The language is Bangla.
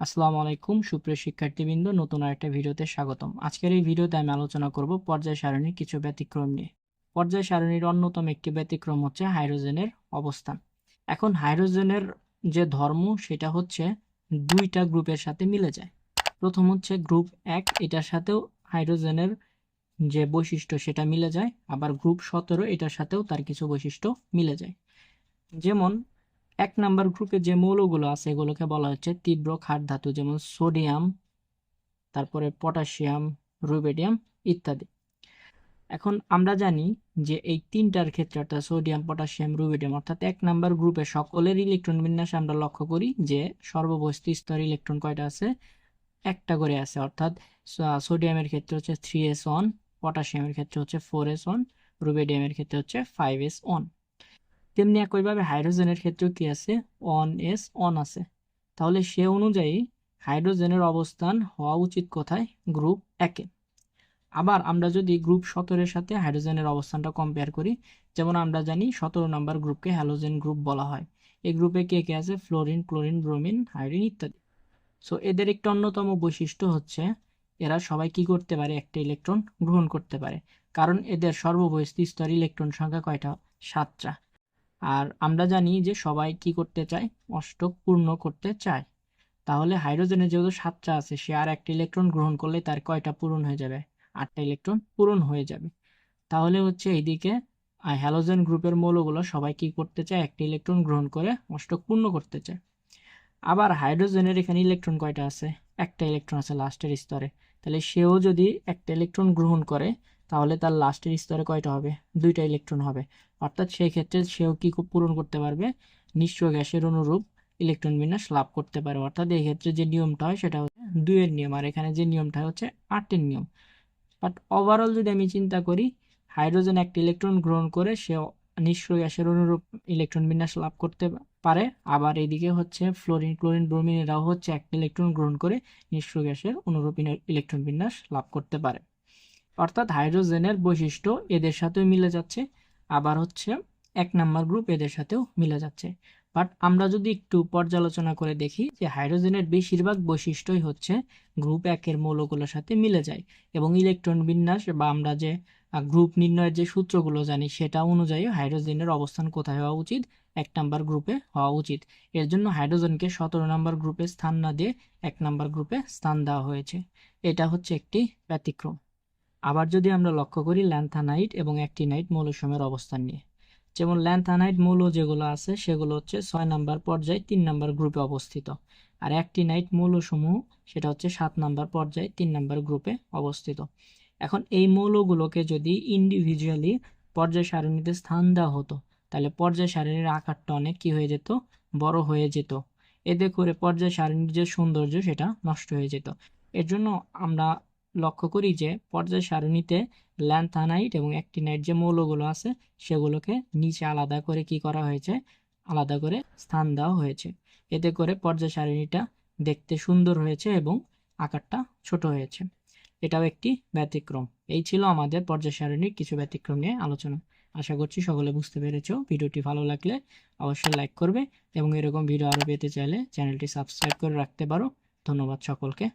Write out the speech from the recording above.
আসসালামু আলাইকুম, সুপ্রিয় শিক্ষার্থীবৃন্দ, নতুন আরেকটা ভিডিওতে স্বাগতম। আজকের এই ভিডিওতে আমি আলোচনা করব পর্যায় সারণীর কিছু ব্যতিক্রম নিয়ে। পর্যায় সারণীর অন্যতম একটি ব্যতিক্রম হচ্ছে হাইড্রোজেনের অবস্থান। এখন হাইড্রোজেনের যে ধর্ম, সেটা হচ্ছে দুইটা গ্রুপের সাথে মিলে যায়। প্রথম হচ্ছে গ্রুপ এক, এটার সাথেও হাইড্রোজেনের যে বৈশিষ্ট্য, সেটা মিলে যায়। আবার গ্রুপ সতেরো, এটার সাথেও তার কিছু বৈশিষ্ট্য মিলে যায়। যেমন এক নাম্বার গ্রুপে যে মৌলগুলো আছে, এগুলোকে বলা হচ্ছে তীব্র খাট ধাতু, যেমন সোডিয়াম, তারপরে পটাশিয়াম, রুবেডিয়াম ইত্যাদি। এখন আমরা জানি যে এই তিনটার ক্ষেত্রে, অর্থাৎ সোডিয়াম, পটাশিয়াম, রুবেডিয়াম, অর্থাৎ এক নাম্বার গ্রুপে সকলের ইলেকট্রন বিন্যাসে আমরা লক্ষ্য করি যে সর্ববস্তি স্তর ইলেকট্রন কয়টা আছে? একটা করে আছে, অর্থাৎ সোডিয়ামের ক্ষেত্রে হচ্ছে থ্রি এস ওয়ান, পটাশিয়ামের ক্ষেত্রে হচ্ছে ফোর এস ওয়ান, রুবেডিয়ামের ক্ষেত্রে হচ্ছে ফাইভ এস ওয়ান। তেমনি একইভাবে হাইড্রোজেনের ক্ষেত্রেও কি আছে? অন এস অন আছে। তাহলে সে অনুযায়ী হাইড্রোজেনের অবস্থান হওয়া উচিত কোথায়? গ্রুপ একে। আবার আমরা যদি গ্রুপ সতেরোর সাথে হাইড্রোজেনের অবস্থানটা কম্পেয়ার করি, যেমন আমরা জানি সতেরো নম্বর গ্রুপকে হ্যালোজেন গ্রুপ বলা হয়। এই গ্রুপে কে কে আছে? ফ্লোরিন ক্লোরিন ব্রোমিন হাইড্রিন ইত্যাদি। সো এদের একটি অন্যতম বৈশিষ্ট্য হচ্ছে এরা সবাই কি করতে পারে? একটা ইলেকট্রন গ্রহণ করতে পারে। কারণ এদের সর্ববয়স্তি স্তর ইলেকট্রন সংখ্যা কয়টা? সাতটা। আর আমরা জানি যে সবাই কি করতে চায়? অষ্টক পূর্ণ করতে চায়। তাহলে হাইড্রোজেনের যেহেতু সাতটা আছে, সে আর একটা ইলেকট্রন গ্রহণ করলে তার কয়টা পূরণ হয়ে যাবে? আটটা ইলেকট্রন পূরণ হয়ে যাবে। তাহলে হচ্ছে এইদিকে হ্যালোজেন গ্রুপের মৌলগুলো সবাই কি করতে চায়? একটা ইলেকট্রন গ্রহণ করে অষ্টক পূর্ণ করতে চায়। আবার হাইড্রোজেনের এখানে ইলেকট্রন কয়টা আছে? একটা ইলেকট্রন আছে লাস্টের স্তরে। তাহলে সেও যদি একটা ইলেকট্রন গ্রহণ করে তাহলে তার লাস্টের স্তরে কয়টা হবে? দুইটা ইলেকট্রন হবে। অর্থাৎ সেই ক্ষেত্রে সেও কি পূরণ করতে পারবে? নিঃস্ব গ্যাসের অনুরূপ ইলেকট্রন বিন্যাস লাভ করতে পারে। অর্থাৎ এই ক্ষেত্রে যে নিয়মটা হয় সেটা হচ্ছে দুইয়ের নিয়ম, আর এখানে যে নিয়মটা হচ্ছে আটের নিয়ম। বাট ওভারঅল যদি আমি চিন্তা করি হাইড্রোজেন একটা ইলেকট্রন গ্রহণ করে সে নিঃস্ব গ্যাসের অনুরূপ ইলেকট্রন বিন্যাস লাভ করতে পারে। আবার এদিকে হচ্ছে ফ্লোরিন ক্লোরিন ব্রোমিন এরাও হচ্ছে একটা ইলেকট্রন গ্রহণ করে নিঃস্ব গ্যাসের অনুরূপ ইলেকট্রন বিন্যাস লাভ করতে পারে। অর্থাৎ হাইড্রোজেনের বৈশিষ্ট্য এদের সাথেও মিলে যাচ্ছে, আবার হচ্ছে এক নাম্বার গ্রুপ এদের সাথেও মিলে যাচ্ছে। বাট আমরা যদি একটু পর্যালোচনা করে দেখি যে হাইড্রোজেনের বেশিরভাগ বৈশিষ্ট্যই হচ্ছে গ্রুপ একের মৌলগুলোর সাথে মিলে যায় এবং ইলেকট্রন বিন্যাস বা আমরা যে গ্রুপ নির্ণয়ের যে সূত্রগুলো জানি সেটা অনুযায়ী হাইড্রোজেনের অবস্থান কোথায় হওয়া উচিত? এক নাম্বার গ্রুপে হওয়া উচিত। এর জন্য হাইড্রোজেনকে সতেরো নাম্বার গ্রুপে স্থান না দিয়ে এক নাম্বার গ্রুপে স্থান দেওয়া হয়েছে। এটা হচ্ছে একটি ব্যতিক্রম। আবার যদি আমরা লক্ষ্য করি ল্যান্থানাইট এবং অ্যাক্টিনাইট মৌলসমূহের অবস্থান নিয়ে। যেমন ল্যান্থানাইট মৌল যেগুলো আছে, সেগুলো হচ্ছে ছয় নাম্বার পর্যায়ে তিন নাম্বার গ্রুপে অবস্থিত। আর অ্যাক্টিনাইট মৌলসমূহ, সেটা হচ্ছে সাত নাম্বার পর্যায়ে তিন নাম্বার গ্রুপে অবস্থিত। এখন এই মৌলগুলোকে যদি ইন্ডিভিজুয়ালি পর্যায় সারণীতে স্থান দেওয়া হতো, তাহলে পর্যায় সারণীর আকারটা অনেক কি হয়ে যেত? বড় হয়ে যেত। এতে করে পর্যায় সারণীর যে সৌন্দর্য, সেটা নষ্ট হয়ে যেত। এর জন্য আমরা লক্ষ্য করি যে পর্যায় সারণীতে ল্যান্থানাইট এবং অ্যাক্টিনাইট যে মৌলগুলো আছে, সেগুলোকে নিচে আলাদা করে কি করা হয়েছে? আলাদা করে স্থান দেওয়া হয়েছে। এতে করে পর্যায় সারণীটা দেখতে সুন্দর হয়েছে এবং আকারটা ছোট হয়েছে। এটাও একটি ব্যতিক্রম। এই ছিল আমাদের পর্যায় সারণীর কিছু ব্যতিক্রম নিয়ে আলোচনা। আশা করছি সকলে বুঝতে পেরেছ। ভিডিওটি ভালো লাগলে অবশ্যই লাইক করবে এবং এরকম ভিডিও আরও পেতে চাইলে চ্যানেলটি সাবস্ক্রাইব করে রাখতে পারো। ধন্যবাদ সকলকে।